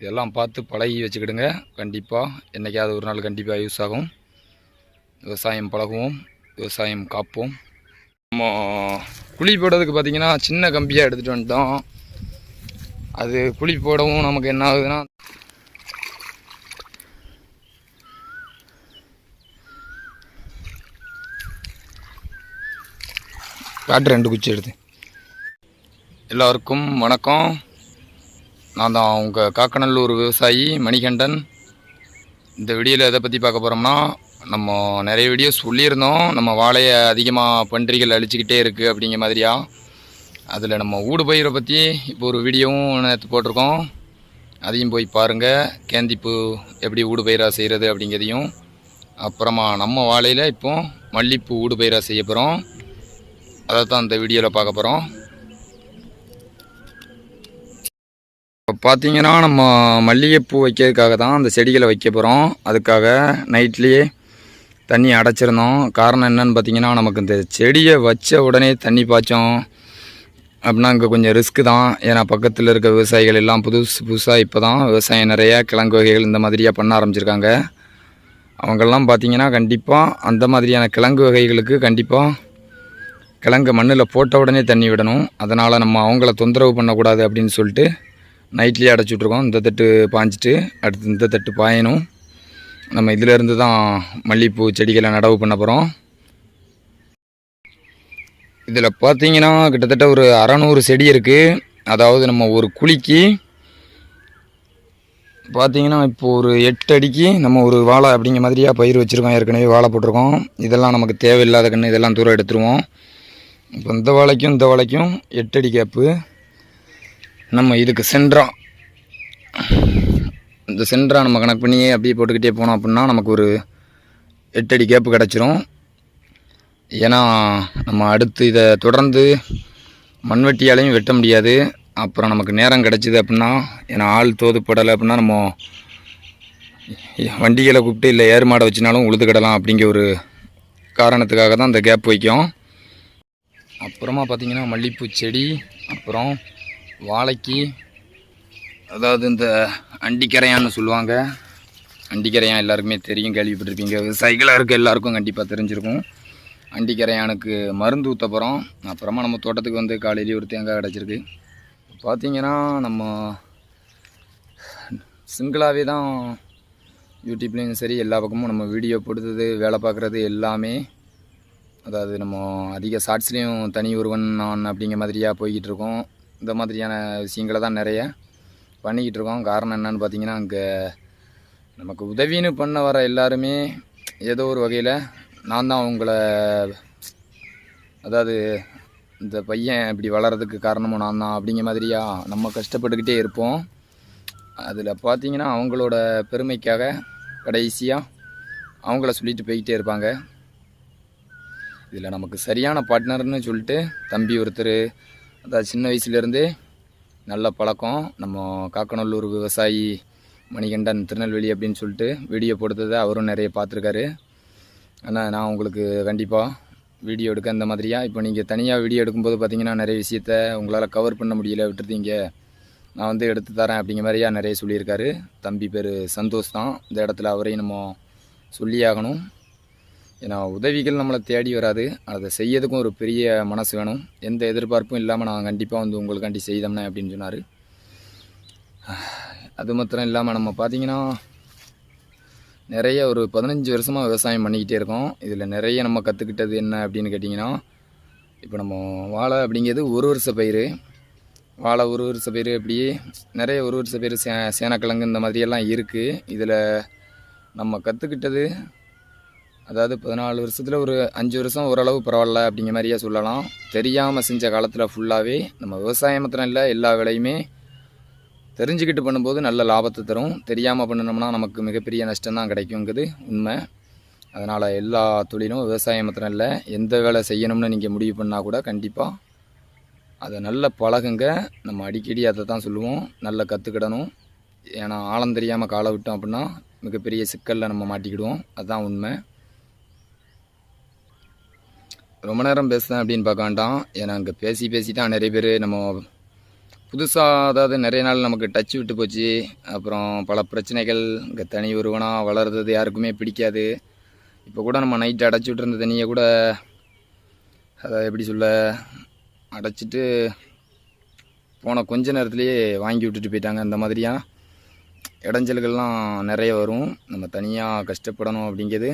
இதெல்லாம் பார்த்து பழகி வச்சுக்கிடுங்க. கண்டிப்பாக என்றைக்காவது ஒரு நாள் கண்டிப்பாக யூஸ் ஆகும். விவசாயம் பழகுவோம் விவசாயம் காப்போம். நம்ம குழி போடுறதுக்கு பார்த்திங்கன்னா சின்ன கம்பியாக எடுத்துகிட்டு வந்துட்டோம். அது குழி போடவும் நமக்கு என்ன ஆகுதுன்னா காட்டு ரெண்டு குச்சி எடுத்து. எல்லோருக்கும் வணக்கம். நான் தான் உங்கள் காக்கநல்லூர் விவசாயி மணிகண்டன். இந்த வீடியோவில் எதை பற்றி பார்க்க போகிறோம்னா நம்ம நிறைய வீடியோ சொல்லியிருந்தோம். நம்ம வாழையை அதிகமாக பன்றிகள் அழிச்சிக்கிட்டே இருக்குது அப்படிங்கிற மாதிரியா? அதில் நம்ம ஊடு பயிரை பற்றி இப்போ ஒரு வீடியோவும் நேற்று போட்டிருக்கோம். அதையும் போய் பாருங்கள் கேந்திப்பு எப்படி ஊடு பயிராக செய்கிறது அப்படிங்கிறதையும். அப்புறமா நம்ம வாழையில் இப்போ மல்லிப்பூ ஊடு பயிராக செய்ய போகிறோம் அதை தான் இந்த வீடியோவில் பார்க்க போகிறோம் பார்த்தீங்கன்னா நம்ம மல்லிகைப்பூ வைக்கிறதுக்காக தான் அந்த செடிகளை வைக்க போகிறோம் அதுக்காக நைட்லேயே தண்ணி அடைச்சிருந்தோம். காரணம் என்னன்னு பார்த்தீங்கன்னா நமக்கு இந்த செடியை வச்ச உடனே தண்ணி பாய்ச்சோம். அப்படின்னா இங்கே கொஞ்சம் ரிஸ்க்கு தான். ஏன்னா பக்கத்தில் இருக்க விவசாயிகள் எல்லாம் புதுசு புதுசாக இப்போ தான் விவசாயம் நிறைய கிழங்கு வகைகள் இந்த மாதிரியாக பண்ண ஆரம்பிச்சிருக்காங்க. அவங்கெல்லாம் பார்த்திங்கன்னா கண்டிப்பாக அந்த மாதிரியான கிழங்கு வகைகளுக்கு கண்டிப்பாக கிழங்கு மண்ணில் போட்ட உடனே தண்ணி விடணும். அதனால் நம்ம அவங்கள தொந்தரவு பண்ணக்கூடாது அப்படின்னு சொல்லிட்டு நைட்லேயே அடைச்சி விட்ருக்கோம் இந்த தட்டு பாஞ்சிட்டு அடுத்து இந்த தட்டு பாயணும். நம்ம இதிலேருந்து தான் மல்லிகைப்பூ செடிகளை நடவு பண்ண போகிறோம் இதில் பார்த்தீங்கன்னா கிட்டத்தட்ட ஒரு அறநூறு செடி இருக்குது அதாவது நம்ம ஒரு குழிக்கு பார்த்தீங்கன்னா இப்போ ஒரு எட்டு அடிக்கு நம்ம ஒரு வாழை அப்படிங்கிற மாதிரியாக பயிர் வச்சுருக்கோம். ஏற்கனவே வாழை போட்டிருக்கோம். இதெல்லாம் நமக்கு தேவையில்லாத கன்று இதெல்லாம் தூரம் எடுத்துருவோம். இப்போ இந்த வாழைக்கும் இந்த வாழைக்கும் எட்டு அடி கேப்பு நம்ம இதுக்கு சென்ட்ரா இந்த சென்ட்ரா நம்ம கணக்கு பண்ணி அப்படியே போட்டுக்கிட்டே போனோம் அப்படின்னா நமக்கு ஒரு எட்டடி அடி கேப்பு கிடச்சிரும். ஏன்னா நம்ம அடுத்து இதை தொடர்ந்து மண்வெட்டியாலையும் வெட்ட முடியாது. அப்புறம் நமக்கு நேரம் கிடச்சிது அப்படின்னா ஏன்னா ஆள் தோதுப்படலை அப்படின்னா நம்ம வண்டிகளை கூப்பிட்டு இல்லை ஏர் மாடை வச்சுனாலும் உழுதுக்கிடலாம் அப்படிங்கிற ஒரு காரணத்துக்காக தான் இந்த கேப் வைக்கும். அப்புறமா பார்த்தீங்கன்னா மல்லிகைப்பூ செடி அப்புறம் வாழைக்கு அதாவது இந்த அண்டிக்கரையான்னு சொல்லுவாங்க. அண்டிக்கரையான் எல்லாருக்குமே தெரியும் கேள்விப்பட்டிருப்பீங்க. விவசாயிகளாக இருக்க எல்லாருக்கும் கண்டிப்பாக தெரிஞ்சிருக்கும். அண்டிக்கரையானுக்கு மருந்து ஊற்ற போகிறோம் அப்புறமா நம்ம தோட்டத்துக்கு வந்து காலையிலேயே ஒரு தேங்காய் கிடச்சிருக்கு பார்த்தீங்கன்னா நம்ம சிங்கிளாகவே தான் யூடியூப்லேயும் சரி எல்லா பக்கமும் நம்ம வீடியோ போடுறது வேலை பார்க்குறது எல்லாமே. அதாவது நம்ம அதிக ஷார்ட்ஸ்லேயும் தனி ஒருவன் நான் அப்படிங்கிற மாதிரியாக போய்கிட்டு இருக்கோம். இந்த மாதிரியான விஷயங்களை தான் நிறைய பண்ணிக்கிட்டு இருக்கோம். காரணம் என்னன்னு பார்த்தீங்கன்னா அங்கே நமக்கு உதவின்னு பண்ண வர எல்லாருமே ஏதோ ஒரு வகையில் நான் தான் அவங்கள அதாவது இந்த பையன் இப்படி வளர்கிறதுக்கு காரணமும் நான் தான் அப்படிங்கிற மாதிரியா நம்ம கஷ்டப்பட்டுக்கிட்டே இருப்போம். அதில் பார்த்தீங்கன்னா அவங்களோட பெருமைக்காக கடைசியாக அவங்கள சொல்லிட்டு போய்கிட்டே இருப்பாங்க. இதில் நமக்கு சரியான பார்ட்னர்னு சொல்லிட்டு தம்பி ஒருத்தர் அதாவது சின்ன வயசுலேருந்தே நல்ல பழக்கம். நம்ம காக்கநல்லூர் விவசாயி மணிகண்டன் திருநெல்வேலி அப்படின்னு சொல்லிட்டு வீடியோ போடுறதை அவரும் நிறைய பார்த்துருக்காரு. ஆனால் நான் உங்களுக்கு கண்டிப்பாக வீடியோ எடுக்க இந்த மாதிரியா? இப்போ நீங்கள் தனியாக வீடியோ எடுக்கும்போது பார்த்தீங்கன்னா நிறைய விஷயத்த உங்களால் கவர் பண்ண முடியல விட்டுருந்தீங்க நான் வந்து எடுத்து தரேன் அப்படிங்கிற மாதிரியா நிறைய சொல்லியிருக்காரு. தம்பி பேர் சந்தோஷ் தான். இந்த இடத்துல அவரையும் நம்ம சொல்லியாகணும். ஏன்னா உதவிகள் நம்மளை தேடி வராது. அதை செய்யறதுக்கும் ஒரு பெரிய மனசு வேணும். எந்த எதிர்பார்ப்பும் இல்லாமல் நான் கண்டிப்பாக வந்து உங்களுக்காண்டி செய்தோம்னே அப்படின்னு சொன்னார். அது மாத்திரம் இல்லாமல் நம்ம பார்த்தீங்கன்னா நிறைய ஒரு பதினஞ்சு வருஷமாக விவசாயம் பண்ணிக்கிட்டே இருக்கோம். இதில் நிறைய நம்ம கற்றுக்கிட்டது என்ன அப்படின்னு கேட்டிங்கன்னா இப்போ நம்ம வாழை அப்படிங்கிறது ஒரு வருஷ பயிர். வாழை ஒரு வருஷ பயிர் அப்படியே நிறைய ஒரு வருஷ பயிர் சே சேனக்கிழங்கு இந்த மாதிரியெல்லாம் இருக்குது இதில் நம்ம கற்றுக்கிட்டது அதாவது பதினாலு வருஷத்தில் ஒரு அஞ்சு வருஷம் ஓரளவு பரவாயில்ல அப்படிங்கிற மாதிரியே சொல்லலாம். தெரியாமல் செஞ்ச காலத்தில் ஃபுல்லாகவே நம்ம விவசாயம் மாத்திரம் இல்லை எல்லா வேலையுமே தெரிஞ்சுக்கிட்டு பண்ணும்போது நல்ல லாபத்தை தரும். தெரியாமல் பண்ணினோம்னா நமக்கு மிகப்பெரிய நஷ்டம் தான் கிடைக்குங்கிறது உண்மை. அதனால் எல்லா தொழிலும் விவசாயம் மாத்திரம் இல்லை எந்த வேலை செய்யணும்னு நீங்கள் முடிவு பண்ணால் கூட கண்டிப்பாக அதை நல்ல பழகுங்க. நம்ம அடிக்கடி அதை தான் சொல்லுவோம். நல்லா கற்றுக்கிடணும் ஏன்னா ஆழம் தெரியாமல் காலை விட்டோம் அப்படின்னா மிகப்பெரிய சிக்கலில் நம்ம மாட்டிக்கிடுவோம். அதுதான் உண்மை. ரொம்ப நேரம் பேசுகிறேன் அப்படின்னு பார்க்க வேண்டாம். ஏன்னா அங்கே பேசி பேசி தான் நிறைய பேர் நம்ம புதுசாக அதாவது நிறைய நாள் நமக்கு டச் விட்டு போச்சு. அப்புறம் பல பிரச்சனைகள் இங்கே தனி ஒருவனாக வளர்றது யாருக்குமே பிடிக்காது. இப்போ கூட நம்ம நைட்டு அடைச்சி விட்டுருந்த தண்ணியை கூட அதை எப்படி சொல்ல அடைச்சிட்டு போன கொஞ்ச நேரத்துலேயே வாங்கி விட்டுட்டு போயிட்டாங்க அந்த மாதிரியான இடைஞ்சல்கள்லாம் நிறைய வரும். நம்ம தனியாக கஷ்டப்படணும் அப்படிங்கிறது.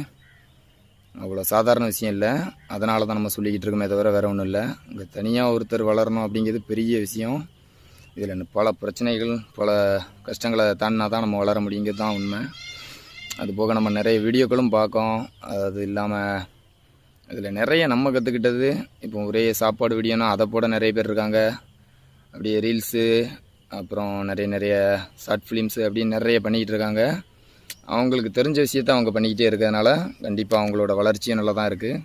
அவ்வளோ சாதாரண விஷயம் இல்லை. அதனால தான் நம்ம சொல்லிக்கிட்டு இருக்கோமே தவிர வேறு ஒன்றும் இல்லை. இங்கே தனியாக ஒருத்தர் வளரணும் அப்படிங்கிறது பெரிய விஷயம். இதில் பல பிரச்சனைகள் பல கஷ்டங்களை தாண்டினா தான் நம்ம வளர முடியுங்கிறது தான் உண்மை. அது போக நம்ம நிறைய வீடியோக்களும் பார்க்கோம் அது இல்லாமல் இதில் நிறைய நம்ம கற்றுக்கிட்டது இப்போ ஒரே சாப்பாடு வீடியோனா அதை போட நிறைய பேர் இருக்காங்க. அப்படியே ரீல்ஸு அப்புறம் நிறைய நிறைய ஷார்ட் ஃபிலிம்ஸு அப்படின்னு நிறைய பண்ணிக்கிட்டு இருக்காங்க. அவங்களுக்கு தெரிஞ்ச விஷயத்த அவங்க பண்ணிக்கிட்டே இருக்கிறதுனால கண்டிப்பாக அவங்களோட வளர்ச்சியும் நல்லா தான் இருக்குது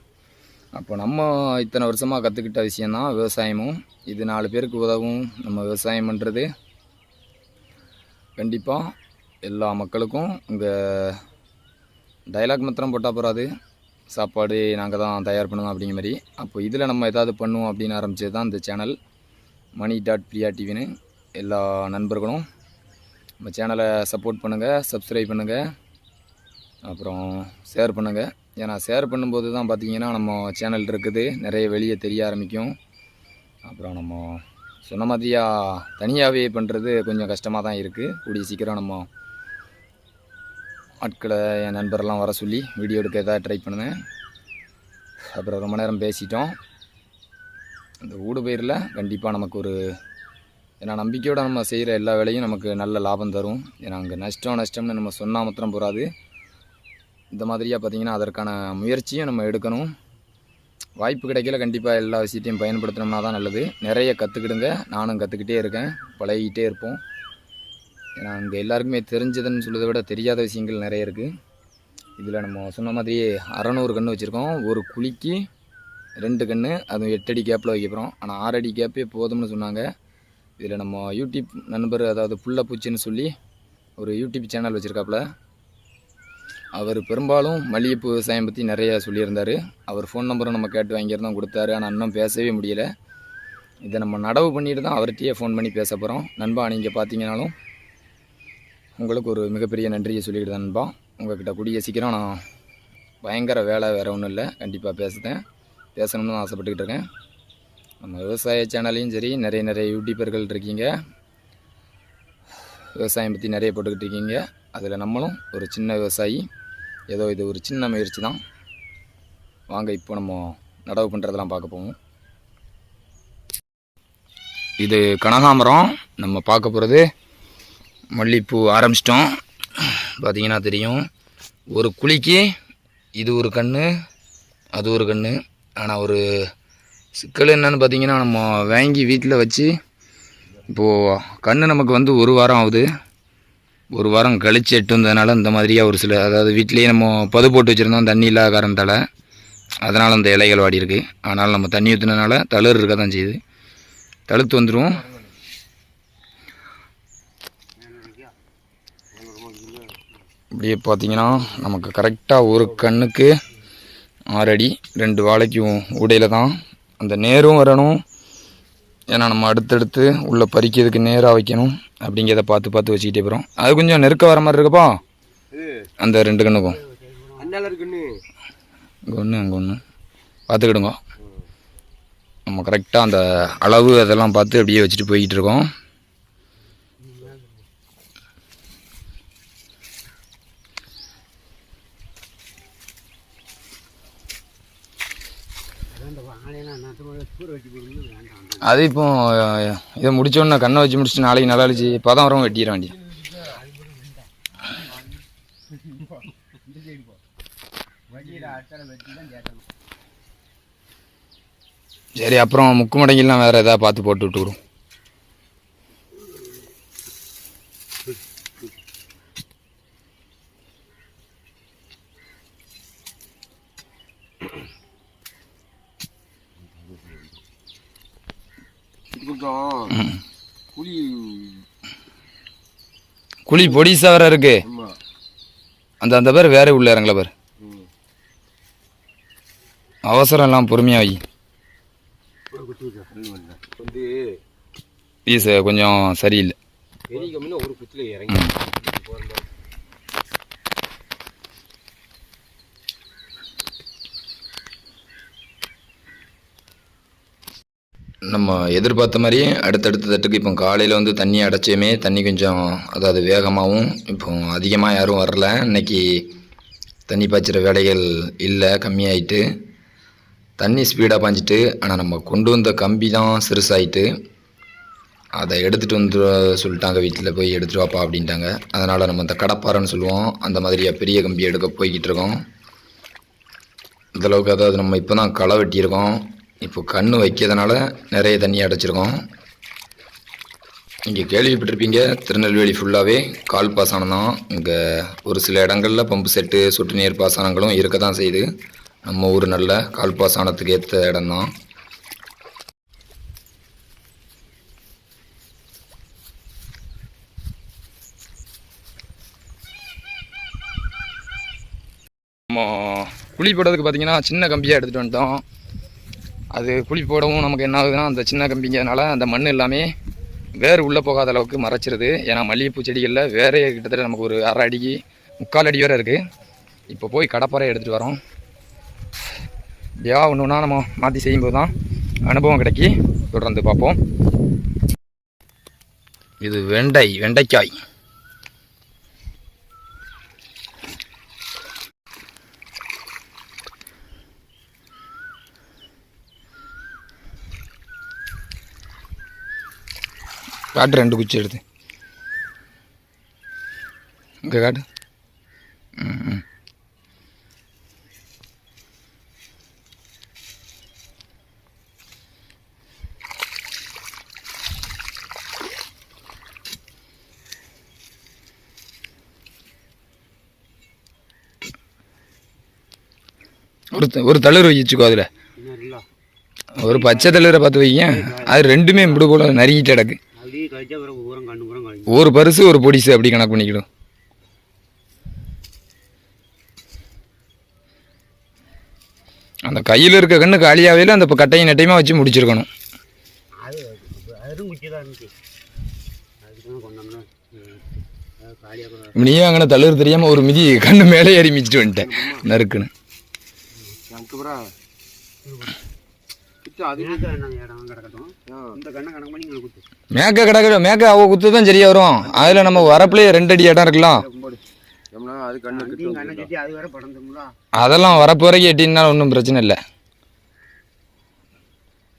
அப்போ நம்ம இத்தனை வருஷமாக கற்றுக்கிட்ட விஷயந்தான் விவசாயமும். இது நாலு பேருக்கு உதவும். நம்ம விவசாயம் பண்ணுறது கண்டிப்பாக எல்லா மக்களுக்கும் இங்கே டைலாக் மாத்திரம் போட்டால் போகாது சாப்பாடு நாங்கள் தான் தயார் பண்ணுவோம் அப்படிங்கிற மாதிரி. அப்போ இதில் நம்ம எதாவது பண்ணுவோம் அப்படின்னு ஆரம்பிச்சது தான் இந்த சேனல் மணி டாட் பிரியா டிவின்னு. எல்லா நண்பர்களும் நம்ம சேனலை சப்போர்ட் பண்ணுங்கள் சப்ஸ்கிரைப் பண்ணுங்கள் அப்புறம் ஷேர் பண்ணுங்கள் ஏன்னா ஷேர் பண்ணும்போது தான் பார்த்தீங்கன்னா நம்ம சேனல் இருக்குது நிறைய வெளியே தெரிய ஆரம்பிக்கும். அப்புறம் நம்ம சொன்ன மாதிரியா தனியாகவே பண்ணுறது கொஞ்சம் கஷ்டமாக தான் இருக்குது கூடிய சீக்கிரம் நம்ம ஆட்களை என் நண்பரெல்லாம் வர சொல்லி வீடியோ எடுக்க ஏதாவது ட்ரை பண்ணுவேன் அப்புறம் ரொம்ப நேரம் பேசிட்டோம். இந்த ஊடு பயிரில் கண்டிப்பாக நமக்கு ஒரு ஏன்னா நம்பிக்கையோடு நம்ம செய்கிற எல்லா வேலையும் நமக்கு நல்ல லாபம் தரும். ஏன்னா அங்கே நஷ்டம் நஷ்டம்னு நம்ம சொன்னால் மாத்திரம் போகாது. இந்த மாதிரியாக பார்த்திங்கன்னா அதற்கான முயற்சியும் நம்ம எடுக்கணும். வாய்ப்பு கிடைக்கல கண்டிப்பாக எல்லா விஷயத்தையும் பயன்படுத்தினோம்னா தான் நல்லது. நிறைய கற்றுக்கிடுங்க நானும் கற்றுக்கிட்டே இருக்கேன். பழகிக்கிட்டே இருப்போம். ஏன்னா அங்கே எல்லாருக்குமே தெரிஞ்சதுன்னு சொல்றதை விட தெரியாத விஷயங்கள் நிறைய இருக்குது இதில் நம்ம சொன்ன மாதிரியே அறநூறு கன்று வச்சுருக்கோம். ஒரு குழிக்கு ரெண்டு கன்று அதுவும் எட்டடி கேப்பில் வைக்க போகிறோம் ஆனால் ஆறடி கேப்பே போதும்னு சொன்னாங்க. இதில் நம்ம யூடியூப் நண்பர் அதாவது புள்ள பூச்சின்னு சொல்லி ஒரு யூடியூப் சேனல் வச்சுருக்காப்புல. அவர் பெரும்பாலும் மல்லிகைப்பூ விவசாயம் பற்றி நிறைய சொல்லியிருந்தார். அவர் ஃபோன் நம்பரும் நம்ம கேட்டு வாங்கியிருந்தோம் கொடுத்தாரு. ஆனால் இன்னும் பேசவே முடியல. இதை நம்ம நடவு பண்ணிட்டு தான் அவர்கிட்டயே ஃபோன் பண்ணி பேச போகிறோம் நண்பா நீங்கள் பார்த்தீங்கனாலும் உங்களுக்கு ஒரு மிகப்பெரிய நன்றியை சொல்லிக்கிட்டு தான் நண்பா. உங்கள்கிட்ட கூடிய சீக்கிரம் நான் பயங்கர வேலை வேறு ஒன்றும் இல்லை. கண்டிப்பாக பேசுகிறேன் பேசணும்னு ஆசைப்பட்டுக்கிட்டு இருக்கேன். நம்ம விவசாய சேனல்லையும் சரி நிறைய நிறைய யூடியூபர்கள் இருக்கீங்க. விவசாயம் பற்றி நிறைய போட்டுக்கிட்டு இருக்கீங்க. அதில் நம்மளும் ஒரு சின்ன விவசாயி ஏதோ இது ஒரு சின்ன முயற்சி தான். வாங்க இப்போ நம்ம நடவு பண்ணுறதெல்லாம் பார்க்க போவோம். இது கனகாமரம் நம்ம பார்க்க போகிறது மல்லிகைப்பூ ஆரம்பிச்சிட்டோம். பார்த்திங்கன்னா தெரியும். ஒரு குழிக்கு இது ஒரு கன்று அது ஒரு கன்று ஆனால் ஒரு சிக்கல் என்னன்னு பார்த்தீங்கன்னா நம்ம வாங்கி வீட்டில் வச்சு இப்போது கண் நமக்கு வந்து ஒரு வாரம் ஆகுது. ஒரு வாரம் கழிச்சு எட்டு வந்ததுனால இந்த மாதிரியாக ஒரு சில அதாவது வீட்டிலேயே நம்ம பது போட்டு வச்சுருந்தோம் தண்ணி இல்லாத காரணத்தால். அதனால் அந்த இலைகள் வாடி இருக்குது ஆனால் நம்ம தண்ணி ஊற்றுனதுனால தளர் இருக்க தான் செய்யுது. தழுத்து வந்துடும் இப்படியே பார்த்தீங்கன்னா நமக்கு கரெக்டாக ஒரு கண்ணுக்கு ஆறடி ரெண்டு வாழைக்கும் உடையில் தான் அந்த நேரும் வரணும். ஏன்னா நம்ம அடுத்தடுத்து உள்ளே பறிக்கிறதுக்கு நேராக வைக்கணும் அப்படிங்கிறத பார்த்து பார்த்து வச்சுக்கிட்டே போகிறோம் அது கொஞ்சம் நெருக்க வர மாதிரி இருக்குப்பா. அந்த ரெண்டு கண்ணுக்கும் இங்கே ஒன்று அங்கே ஒன்று பார்த்துக்கிடுங்க. நம்ம கரெக்டாக அந்த அளவு அதெல்லாம் பார்த்து அப்படியே வச்சுட்டு போய்கிட்டு இருக்கோம். அது இப்போ இதை முடிச்சோன்னே கண்ணை வச்சு முடிச்சுட்டு நாளைக்கு நல்லா அழிச்சு பதம் வரவும் வெட்டிட வேண்டிய சரி அப்புறம் முக்கு மடங்கெல்லாம் வேறு எதாவது பார்த்து போட்டு விட்டுக்கிறோம் கொஞ்சம் புளி குழி பொடிசா வேற இருக்கு. அந்த அந்த பேர் வேற உள்ள இறங்கல பேர். ம். அவசரம் எல்லாம் பொறுமையா வை வந்து வந்து பீஸு கொஞ்சம் சரியில்லை. ஒரு குத்துல இறங்கி நம்ம எதிர்பார்த்த மாதிரியே அடுத்தடுத்த தட்டுக்கு இப்போ காலையில் வந்து தண்ணி அடைச்சியுமே தண்ணி கொஞ்சம் அதாவது வேகமாகவும் இப்போ அதிகமாக யாரும் வரல. இன்னைக்கு தண்ணி பாய்ச்சிற வேலைகள் இல்லை கம்மியாயிட்டு. தண்ணி ஸ்பீடாக பாய்ஞ்சிட்டு ஆனால் நம்ம கொண்டு வந்த கம்பி தான் சிறுசாயிட்டு. அதை எடுத்துகிட்டு வந்து சொல்லிட்டாங்க வீட்டில் போய் எடுத்துகிட்டு வாப்பா அப்படின்ட்டாங்க. அதனால் நம்ம இந்த கடப்பாறைன்னு சொல்லுவோம். அந்த மாதிரியாக பெரிய கம்பி எடுக்க போய்கிட்டு இருக்கோம். இந்தளவுக்கு அதாவது நம்ம இப்போ தான் களை வெட்டியிருக்கோம். இப்போ கண் வைக்கிறதுனால நிறைய தண்ணி அடைச்சிருக்கோம். இங்கே கேள்விப்பட்டிருப்பீங்க திருநெல்வேலி ஃபுல்லாகவே கால் பாசனம் தான். இங்கே ஒரு சில இடங்களில் பம்பு செட்டு சொட்டு நீர் பாசனங்களும் இருக்க தான் செய்யுது. நம்ம ஊர் நல்ல கால் பாசனத்துக்கு ஏற்ற இடம்தான் நம்ம குழி போடுறதுக்கு பார்த்தீங்கன்னா சின்ன கம்பியாக எடுத்துகிட்டு வந்துட்டோம். அது குழி போடவும் நமக்கு என்ன ஆகுதுன்னா அந்த சின்ன கம்பிங்கிறதுனால அந்த மண் எல்லாமே வேறு உள்ளே போகாத அளவுக்கு மறைச்சிருது. ஏன்னா மல்லிகைப்பூ செடிகளில் வேறே கிட்டத்தட்ட நமக்கு ஒரு அரை அடிக்கு முக்கால் அடி வேறு இருக்குது இப்போ போய் கடப்பாறை எடுத்துகிட்டு வரோம். இப்படியா ஒன்று ஒன்றா நம்ம மாற்றி செய்யும்போது தான் அனுபவம் கிடைக்கி தொடர்ந்து பார்ப்போம். இது வெண்டை வெண்டைக்காய். காட்டு ரெண்டு குச்சி எடுத்து. இங்கே காட்டு. ம் ம். ஒரு ஒரு தளிர் வச்சுக்கோ அதில். ஒரு பச்சை தளிரை பார்த்து வைங்க. அது ரெண்டுமே இப்படி போல நறுக்கிட்டு கிடக்கு. ஒரு பரிசு ஒரு பொடிசு அப்படி கணக்கு பண்ணிக்கிடும். அந்த கையில் இருக்க கண்ணு காலியாகவே அந்த இப்போ கட்டையும் நெட்டையுமா வச்சு முடிச்சிருக்கணும். நீயே அங்கே தளிர் தெரியாமல் ஒரு மிதி கண்ணு மேலே ஏறி மிதிச்சிட்டு வந்துட்டேன். நறுக்குன்னு அதுக்கப்புறம் அது இடம் கிடக்கட்டும் இந்த கண்ணை கணக்கு பண்ணி இங்கே குத்து மேக்க கிடக்குற மேக்க அவ குத்து தான் சரியா வரும். அதில் நம்ம வரப்புலேயே ரெண்டு அடி இடம் இருக்கலாம். அதெல்லாம் வரப்பு வரைக்கும் எட்டினாலும் ஒன்றும் பிரச்சனை இல்லை.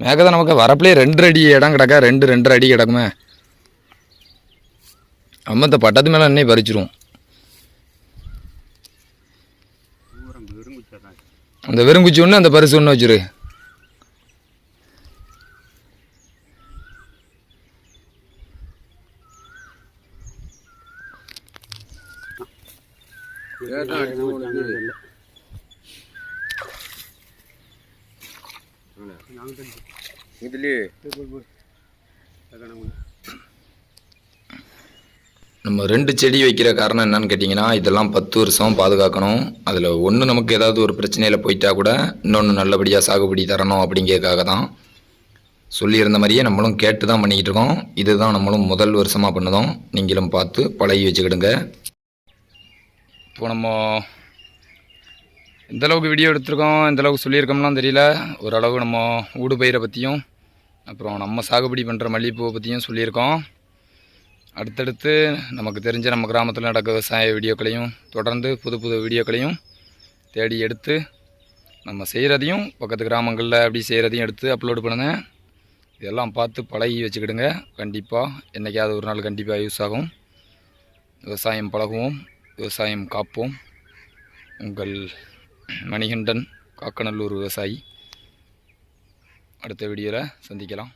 மேக்க தான் நமக்கு வரப்புலேயே ரெண்டு அடி இடம் கிடக்கா ரெண்டு ரெண்டரை அடி கிடக்குமே. அம்மத்த பட்டத்து மேலே அன்னே பறிச்சிருவோம் ஊரம் வெறும் குச்சி தான் அந்த வெறுங்குச்சி ஒன்று அந்த பரிசு ஒன்று வச்சிரு. நம்ம ரெண்டு செடி வைக்கிற காரணம் என்னன்னு கேட்டிங்கன்னா இதெல்லாம் பத்து வருஷம் பாதுகாக்கணும். அதில் ஒன்று நமக்கு ஏதாவது ஒரு பிரச்சனையில் போயிட்டா கூட இன்னொன்று நல்லபடியாக சாகுபடி தரணும் அப்படிங்கிறதுக்காக தான் சொல்லியிருந்த மாதிரியே நம்மளும் கேட்டு தான் பண்ணிக்கிட்டு இருக்கோம். இதுதான் நம்மளும் முதல் வருஷமாக பண்ணுதோம். நீங்களும் பார்த்து பழகி வச்சுக்கிடுங்க. இப்போ நம்ம எந்தளவுக்கு வீடியோ எடுத்திருக்கோம் எந்தளவுக்கு சொல்லியிருக்கோம்லாம் தெரியல. ஓரளவு நம்ம ஊடு பயிரை பற்றியும் அப்புறம் நம்ம சாகுபடி பண்ணுற மல்லிகைப்பூவை பற்றியும் சொல்லியிருக்கோம். அடுத்தடுத்து நமக்கு தெரிஞ்ச நம்ம கிராமத்தில் நடக்க விவசாய வீடியோக்களையும் தொடர்ந்து புது புது வீடியோக்களையும் தேடி எடுத்து நம்ம செய்கிறதையும் பக்கத்து கிராமங்களில் அப்படி செய்கிறதையும் எடுத்து அப்லோடு பண்ணுங்கள் இதெல்லாம் பார்த்து பழகி வச்சுக்கிடுங்க. கண்டிப்பாக என்றைக்காவது ஒரு நாள் கண்டிப்பாக யூஸ் ஆகும். விவசாயம் பழகுவோம். விவசாயம் காப்போம். உங்கள் மணிகண்டன் காக்கநல்லூர் விவசாயி. அடுத்த வீடியோவில் சந்திக்கலாம்.